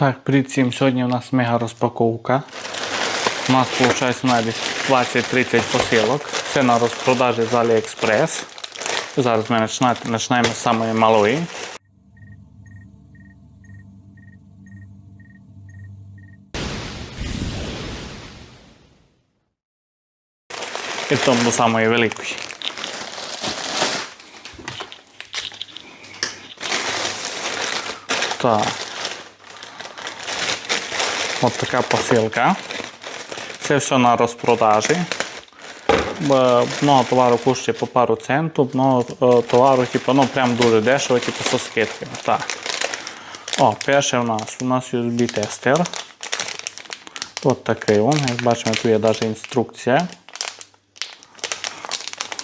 Так, привіт всім. Сьогодні у нас мега розпаковка. У нас виходить на десь 20-30 посилок. Це на розпродажі з AliExpress. Зараз ми починаємо з самої малої. І тому до самої великої. Так. От така посилка. Це все на розпродажі. Много товару коштує по пару центів, много е, товару типу, ну, прям дуже дешево, типу, со скидками. Так. О, перше у нас у нас USB-тестер. От такий он. Як бачимо, тут є навіть інструкція.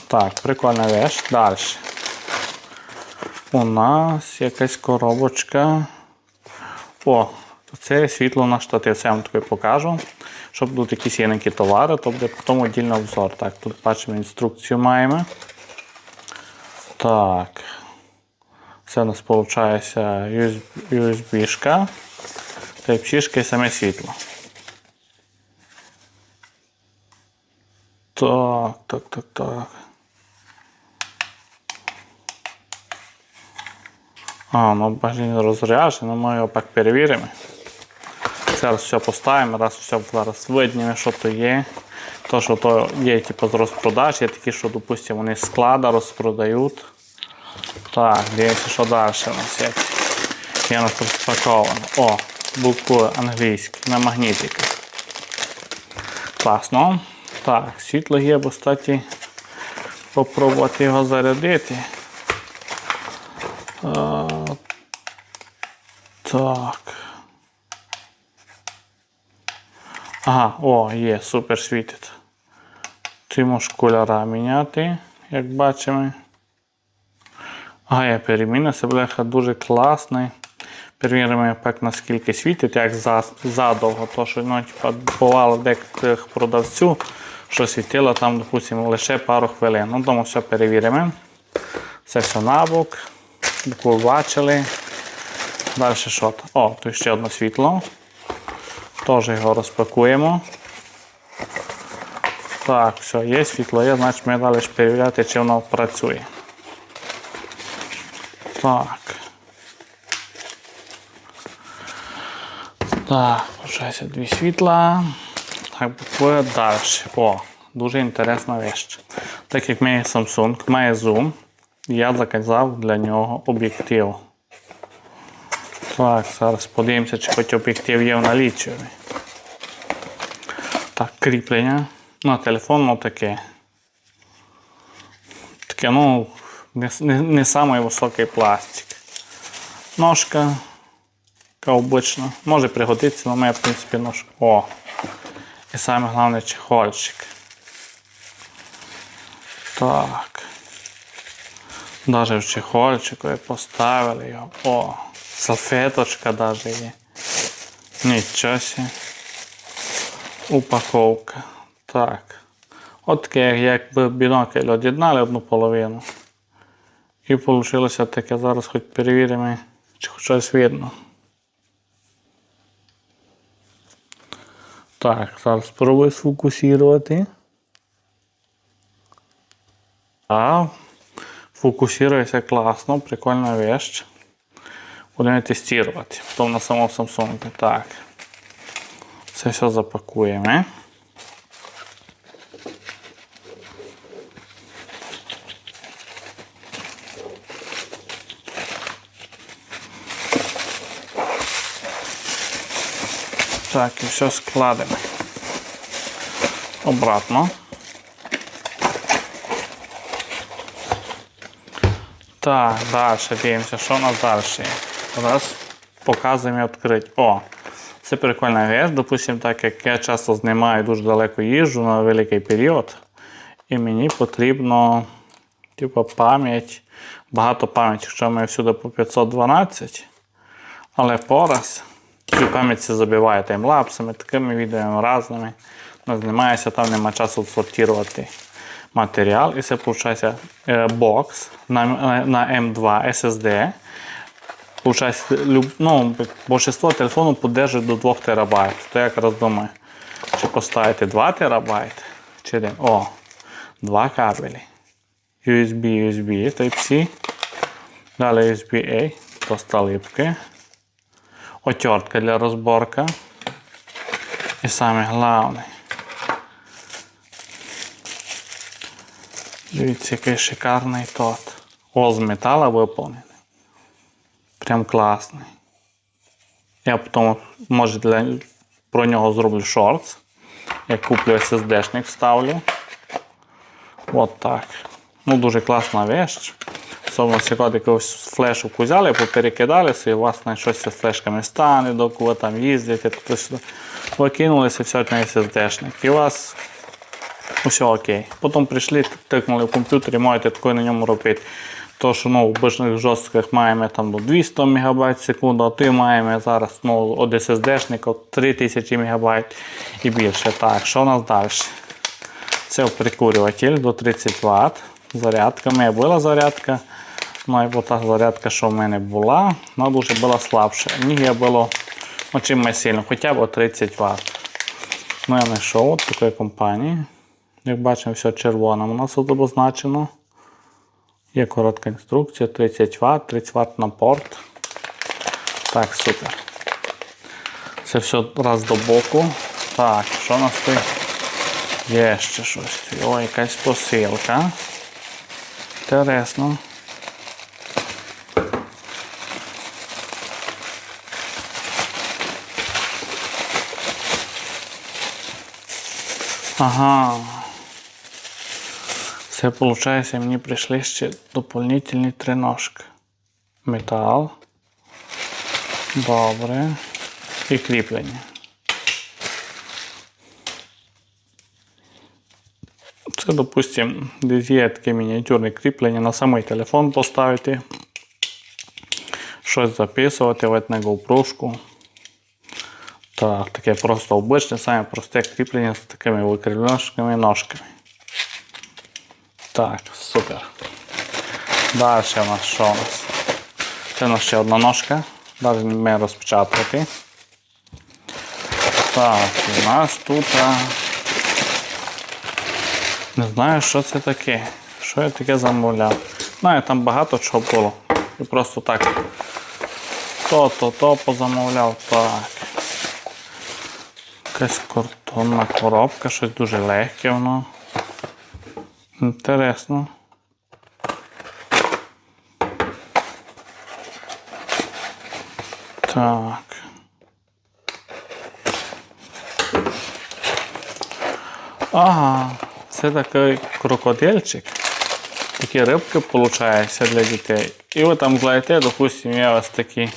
Так, прикольна вещь. Далі. У нас якась коробочка. О, це світло на штатив. Це я вам таке покажу. Щоб тут якісь є які товари, то буде потім віддільний обзор. Так, тут бачимо інструкцію маємо. Так. Це у нас виходить USB-шка, Type-C і саме світло. Так, так, так, так. А, ну бажано розряджено, ми його так перевіримо. Зараз все поставимо, раз все зараз виднімо, що то є. То, що то є типу, з розпродаж, є такі, що, допустимо, вони з склада розпродають. Так, дивимося, що далі у нас є. Є у нас розпаковано. О, букви англійські на магнітиках. Класно. Так, світло є, бо статі попробувати його зарядити. А, так. Ага, о, є, супер світить. Ти можеш кольора міняти, як бачимо. Ага, є переміна, це бляха дуже класний. Перевіримо, як наскільки світить, як за, задовго. То, що ну, типа, бувало деяких продавців, що світило там, допустимо, лише пару хвилин. Ну, тому все перевіримо. Це все набок. Букву бачили. Далі що? О, тут ще одне світло. Теж його розпакуємо. Так, все, є світло, є, значить ми далі перевіряти, чи воно працює. Так. Так, вважається дві світла. Так, буквально далі. О, дуже інтересна вещь. Так як має Samsung, має Zoom, я заказав для нього об'єктив. Так, зараз подивимося, чи хоч об'єктив є в наліччі. Так, кріплення. На телефон ну, таке. Таке, ну, не, не, не самий високий пластик. Ножка. Така обична. Може пригодитися, але має, в принципі, ножка. О! І саме головне чехольчик. Так. Даже в чехольчику поставили його. О! Салфеточка даже є. Нічого. Упаковка. Так. От таке, якби бінокль од'єднали одну половину. І вийшло таке. Зараз хоч перевіримо, чи хоч щось видно. Так, зараз спробую сфокусувати. А, фокусується класно, прикольна вещь. Будемо тестувати. Потім на самому Samsung. Так. Це все запакуємо. Так, і все складемо. Обратно. Так, далі дивимося, що у нас далі. Зараз показуємо відкрити. О, це прикольна річ. Допустимо, так як я часто знімаю дуже далеко їжджу на великий період. І мені потрібно типу, пам'ять, багато пам'яті, якщо ми всюди по 512. Але пораз цю пам'ять забиває таймлапсами, такими відео різними. Ну, знімається, там нема часу сортувати матеріал. І це виходить е, бокс на, на M2 SSD. Получається, люб- ну, більшість телефону підтримує до 2 терабайт. То я якраз думаю, чи поставити 2 терабайт, чи. О, два кабелі. USB, USB, Type-C. Далі USB-A, просто липки. Отвертка для розборки. І саме головне. Дивіться, який шикарний тот. Ол з металу виповнений. Прям класний. Я потім, може, для, про нього зроблю шортс. Я куплю SSD-шник вставлю. От так. Ну, дуже класна вещь. Особливо, якщо якусь флешку взяли, поперекидалися, і у вас на щось з флешками стане, доки ви там їздите, туди сюди. Ви кинулися все на SSD-шник. І у вас все окей. Потім прийшли, тикнули в комп'ютері, можете таке на ньому робити. То, що ну, в обичних жорстких маємо там до 200 МБ секунду, а ти маємо зараз ну, від SSD-шника 3000 МБ і більше. Так, що у нас далі? Це прикурюватель до 30 Вт. Зарядка. У мене була зарядка. Ну і та зарядка, що в мене була, вона дуже була слабша. Мені було ну, чим сильно, хоча б 30 Вт. Ну, я знайшов такої компанії. Як бачимо, все червоним у нас тут обозначено. Є коротка інструкція, 30 Вт, 30 Вт на порт. Так, супер. Це все раз до боку. Так, що у нас тут? Є ще щось. О, якась посилка. Інтересно. Ага. Це виходить, мені прийшли ще доповнительні три ножки. Метал. Добре. І кріплення. Це, допустим, десь є таке мініатюрне кріплення на самий телефон поставити. Щось записувати от на GoPro. Так, таке просто обичне, саме просте кріплення з такими викривленими ножками. Так, супер. Далі у нас що у нас? Це у нас ще одна ножка. Не вмію розпечатувати. Так, у нас тут. Не знаю, що це таке. Що я таке замовляв. Знаю, там багато чого було. І просто так. То, то, то позамовляв. Так. Якась картонна коробка, щось дуже легке воно. Інтересно. Так. Ага, це такий крокодильчик. Такі рибки виходить для дітей. І ви там злаєте, допустим, є ось такі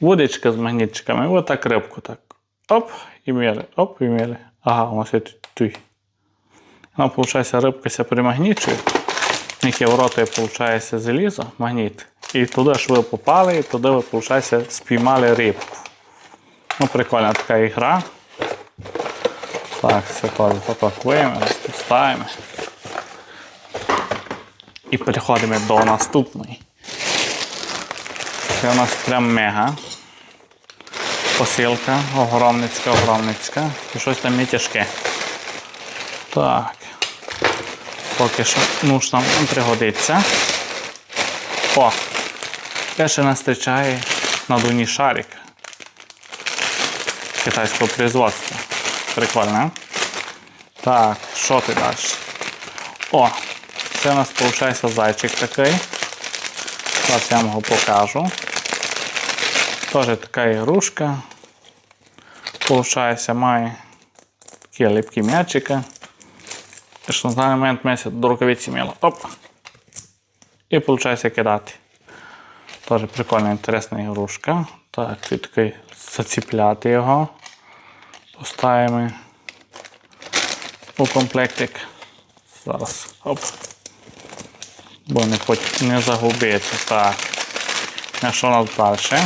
вудочка з магнітчиками. І так рибку так. Оп, і міли, оп, і міли. Ага, у нас є тут. Вона, виходить, рибка ся примагнічує. Яке в роті, виходить, залізо, магніт. І туди ж ви попали, і туди ви, виходить, спіймали рибку. Ну, прикольна така ігра. Так, це теж запакуємо, розпускаємо. І переходимо до наступної. Це у нас прям мега. Посилка, огромницька, огромницька. І щось там є тяжке. Так. Поки що нуж нам пригодиться. О! Те ще нас зустрічає надувні шарик китайського производства. Прикольно. Так, що ти далі? О! Це у нас виходить зайчик такий. Зараз я вам його покажу. Теж така ігрушка. Получається, має такі липкі м'ячики. Що на даний момент ми до рукавиці міло. Оп! І виходить кидати. Теж прикольна, інтересна ігрушка. Так, тут заціпляти його. Поставимо у комплектик. Зараз. Оп. Бо не, хоч не загубити. Так. А що у нас далі?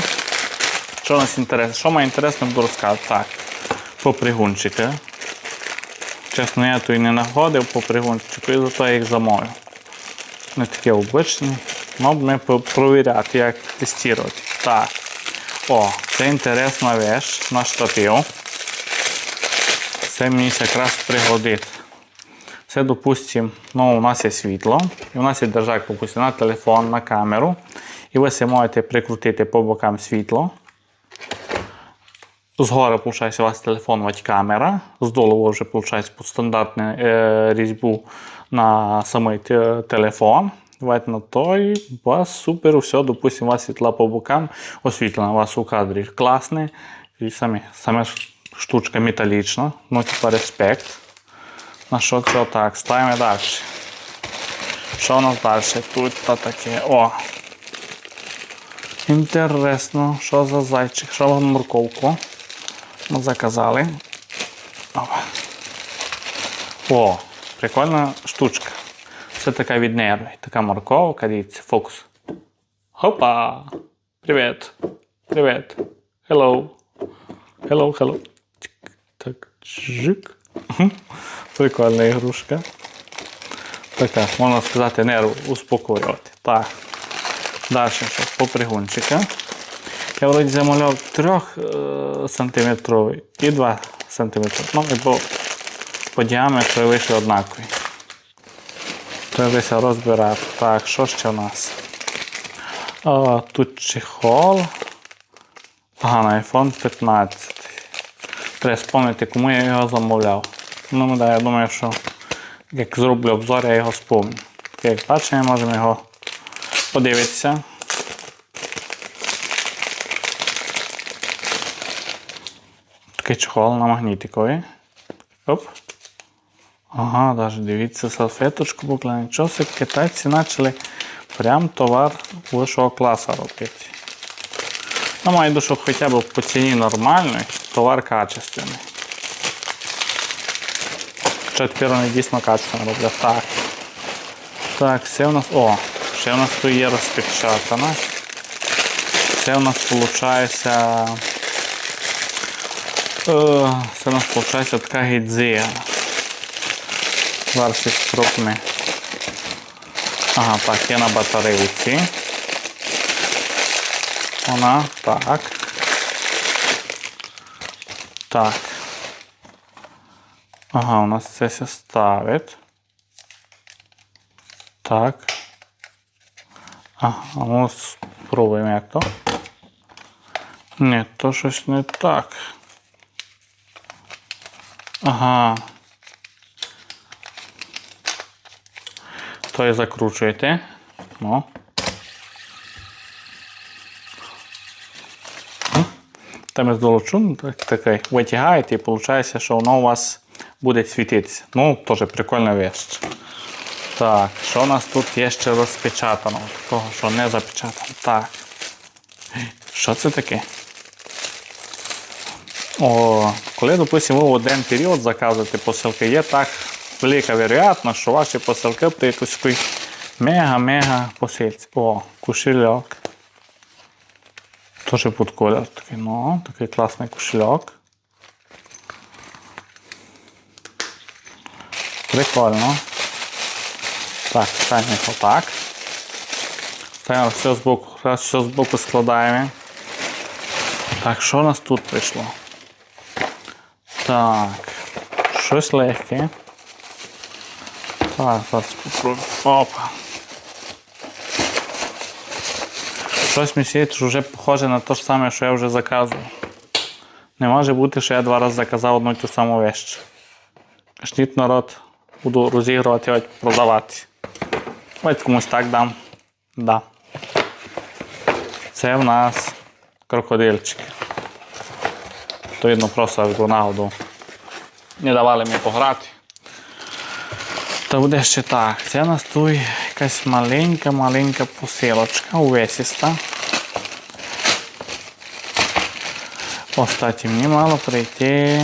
Що у нас інтересно? Що має інтересно, буду розказати. Так. Попригунчики. Чесно, я тут і не находив попригунчики, і зато я їх замовив. Не такі обичні. Ну, ми провіряти, як тестувати. Так. О, це інтересна вещь на штатив. Це мені якраз пригодить. Це, допустим, ну, у нас є світло, і у нас є держак, допустим, на телефон, на камеру. І ви можете прикрутити по бокам світло. Згори, виходить, у вас телефон ось камера, здолу ви вже, виходить, стандартну е, різьбу на самий те- телефон. Давайте на той, вас супер, все, допустим, у вас світла по бокам, освітлено, у вас у кадрі класне. І самі, саме штучка металічна, ну типа респект. На що це отак? Ставимо далі. Що у нас далі? Тут та таке. О! Інтересно, що за зайчик, що за морковку? Заказали. О, прикольна штучка. Це така від нерви. Така морковка, дивіться, фокус. Хопа! Привіт! Привіт! Hello! Hello, hello. Так, жик. Прикольна ігрушка. Така, можна сказати, нерв успокоювати. Так. Далі що? Попригунчика. Я вроді замовляв 3 сантиметровий і 2 см. Ну, бо по діаметру вийшли однакові. Треба розбирати. Так, що ще в нас? О, тут чехол. Ага, на iPhone 15. Треба спомнити, кому я його замовляв. Ну, да, я думаю, що як зроблю обзор, я його спомню. Як бачимо, можемо його подивитися. Чохол на магнітикові. Оп. Ага, навіть дивіться, салфеточку поклали. Нічого китайці почали прям товар вищого класу робити. Ну, маю що хоча б по ціні нормальний, товар качественний. Хоча тепер вони дійсно качественно роблять. Так. Так, все у нас. О, ще у нас тут є розпечатано. Це у нас виходить. Це у нас виходить така гідзія. Зараз спробуємо. Ага, так, є на батарейці. Вона, так. Так. Ага, у нас це все ставить. Так. Ага, ну спробуємо як то. Ні, то щось не так. Ага. То і закручуєте. Ну. Там з долучу так, такий витягаєте і виходить, що воно у вас буде світитися. Ну, теж прикольна вещь. Так, що у нас тут є ще розпечатано? Такого, що не запечатано. Так. Що це таке? О, коли, допустимо, в один період заказуєте посилки, є так велика вероятність, що ваші посилки при якійсь такій мега-мега посилці. О, кошельок. Теж під колір такий, ну, такий класний кошельок. Прикольно. Так, їх отак. Ставимо все з боку, все з боку складаємо. Так, що у нас тут прийшло? Так, щось легке. Так, зараз спробуємо. Опа. Щось що вже похоже на те ж саме, що я вже заказував. Не може бути, що я два рази заказав одну і ту саму вещь. Кашніть народ, буду розігрувати, ось продавати. Ось комусь так дам. Да. Це в нас крокодильчик. То видно просто в нагоду. Не давали мені пограти. Та буде ще так. Це у нас тут якась маленька-маленька посилочка, увесиста. Кстати, мені мало прийти.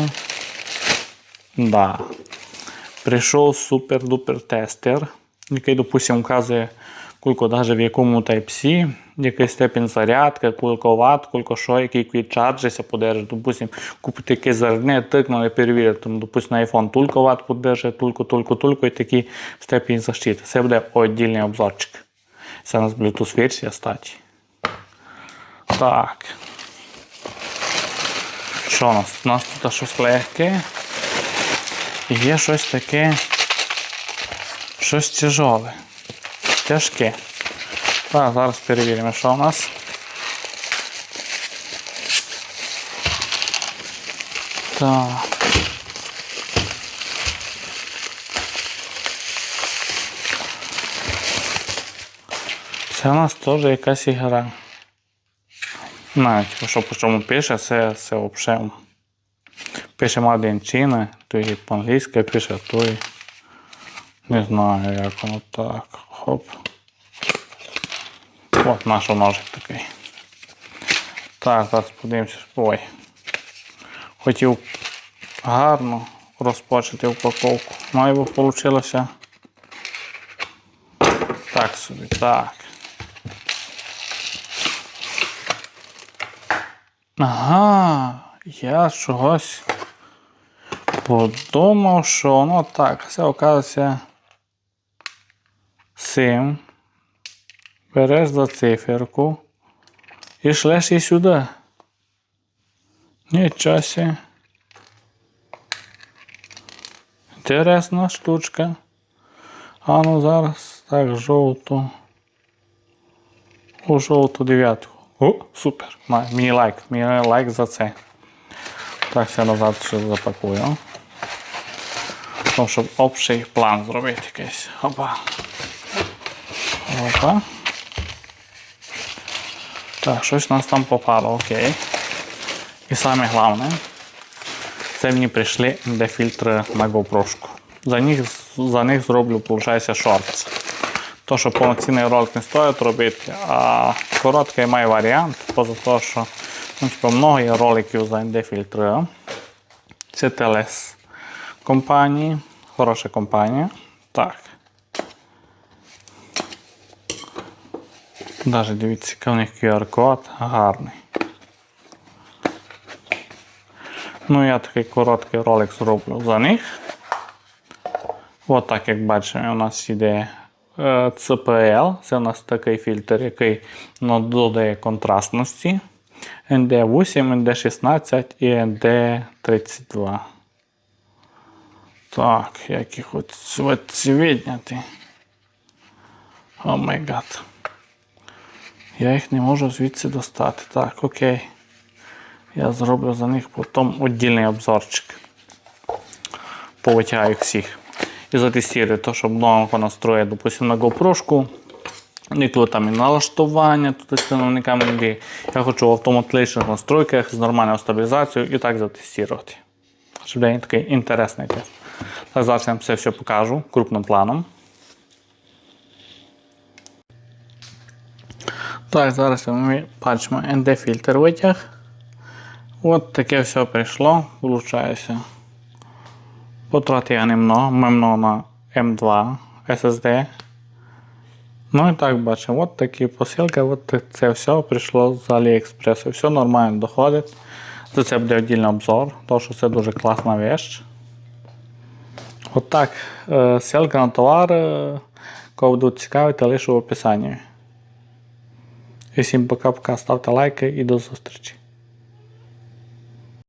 Да. Прийшов супер-дупер тестер, який, допустим, вказує, кілько навіть в якому Type-C, який степінь зарядки, кілько ватт, кілько що, який квіт чарджиться подержить. Допустим, купити якесь зарядне, тикнули, перевірити. Тому, допустим, на iPhone тільки ватт подержить, тільки, тільки, тільки і такий степінь защити. Це буде віддільний обзорчик. Це у нас Bluetooth версія статі. Так. Що у нас? У нас тут щось легке. І є щось таке. Щось тяжоле. Тяжке. Так, зараз перевіримо, що у нас. Так. Це у нас теж якась ігра. Навіть, що по чому пише, це, це взагалі. Пише Маденчина, то і по-англійськи пише, то і не знаю, як воно так. Хоп. От наш ножик такий. Так, зараз подивимося. Ой. Хотів гарно розпочати упаковку. Його вийшло. Так собі, так. Ага, я чогось подумав, що воно так, це оказується 7. Береш за циферку і шлеш її сюди. Нічого себе. Інтересна штучка. А ну зараз так жовту. У жовту дев'ятку. О, супер. Мені лайк. Мені лайк за це. Так, все назад ще запакую. Тому, щоб общий план зробити якийсь. Опа. Опа. Так, щось у нас там попало, окей. І саме головне, це мені прийшли МД-фільтри на GoPro. За них, за них зроблю, виходить, шорт. То, що повноцінний ролик не стоїть робити, а короткий має варіант, поза того, що ну, типу, є роликів за МД-фільтри. Це Телес компанії, хороша компанія. Так. Даже дивіться, який у них QR-код гарний. Ну, я такий короткий ролик зроблю за них. От як бачимо, у нас іде е, CPL. Це у нас такий фільтр, який ну, додає контрастності. ND8, ND16 і ND32. Так, як їх от відняти. О май гад. Я їх не можу звідси достати. Так, окей. Я зроблю за них потім віддільний обзорчик. Повитягаю всіх. І затестую то, щоб нового настроїти, допустим, на GoPro. Ніколи там і налаштування тут з ціновниками не Я хочу в автоматичних настройках з нормальною стабілізацією і так затестувати. Щоб буде такий інтересний тест. Так, зараз я вам це все покажу крупним планом. Так, зараз ми бачимо ND-фільтр витяг. От таке все прийшло, виходить. Потратив я немного, мемно на M2 SSD. Ну і так бачимо, от такі посилки, от це все прийшло з AliExpress. Все нормально доходить. За це буде віддільний обзор, тому що це дуже класна вещь. От так. е, Ссылка на товар, е, кого будуть цікавити, лишу в описанні. Всім пока-пока, ставте лайки і до зустрічі.